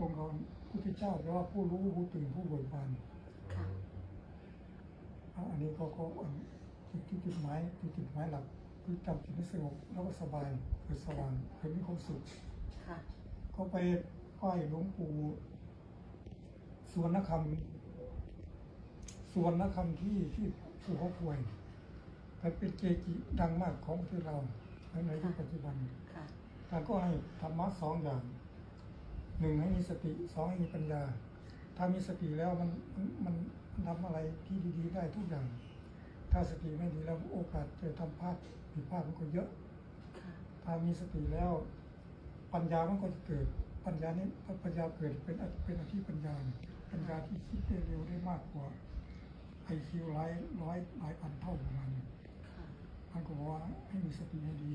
ตรงกับพุทธเจ้าแปลว่าผู้รู้ผู้ตื่นผู้เบิกบานค่ะอะอันนี้เขาก็อันจุดจุดหมายจุดจุดหมายหลักคือจำจิตให้สงบแล้วก็สบายเกิดสว่างเกิดมีความสุขค่ะเขาไปไหว้หลวงปู่สวนนคำสวนนคำที่ที่ภูเขาพวยแต่เป็นเกจิดังมากของประเทศเราในในยุคปัจจุบันค่ะท่านก็ให้ธรรมะสองอย่าง หนึ่งให้มีสติสองให้มีปัญญา ถ้ามีสติแล้วมันมันมันทำอะไรที่ดีๆได้ทุกอย่าง ถ้าสติไม่ดีแล้วโอกาสจะทำพลาดผิดพลาดมันก็เยอะค่ะถ้ามีสติแล้ว ปัญญามันก็จะเกิด ปัญญานี้ถ้าปัญญาเกิดเป็นอเป็นอธิปัญญา ปัญญาที่คิดได้เร็วได้มากกว่าไอคิวร้อยร้อยหลายพันเท่าประมาณนี้ค่ะท่านก็บอกว่าให้มีสติให้ดี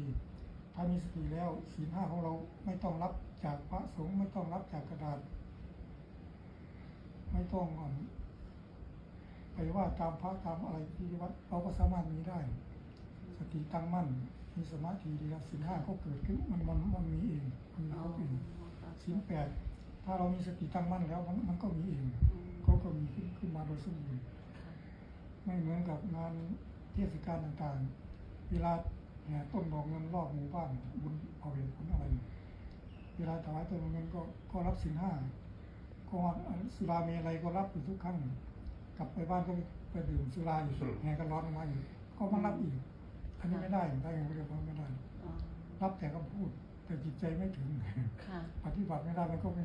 ถ้ามีสติแล้วศีลห้าของเราไม่ต้องรับจากพระสงฆ์ไม่ต้องรับจากกระดาษ ไม่ต้องอ่อนไปว่าตามพระตามอะไรที่วัดเราก็สามารถมีได้ สติตั้งมั่น มีสมาธิดีแล้วศีลห้าก็เกิดขึ้นมันมันมันมีเองมันมีอ๋อเขาเองค่ะศีลแปดถ้าเรามีสติตั้งมั่นแล้วมันมันก็มีเองเขาก็มีขึ้นขึ้นมาโดยสมบูรณ์ค่ะไม่เหมือนกับงานเทศกาลต่างๆ เวลา แห่ต้นดอกเงินรอบหมู่บ้านบุญเอาเวรผลอะไรเวลาถวายต้นดอกเงินก็ก็รับสินห้าก็สุราเมลัยก็รับอยู่ทุกครั้งกลับไปบ้านก็ไปดื่มสุราอยู่แห่กันร้อนออกมาอยู่ก็มารับอีกอันนี้ไม่ได้ได้ไงเรียกว่าไม่ได้อ๋อรับแต่คำพูดแต่จิตใจไม่ถึงค่ะปฏิบัติไม่ได้มันก็ไม่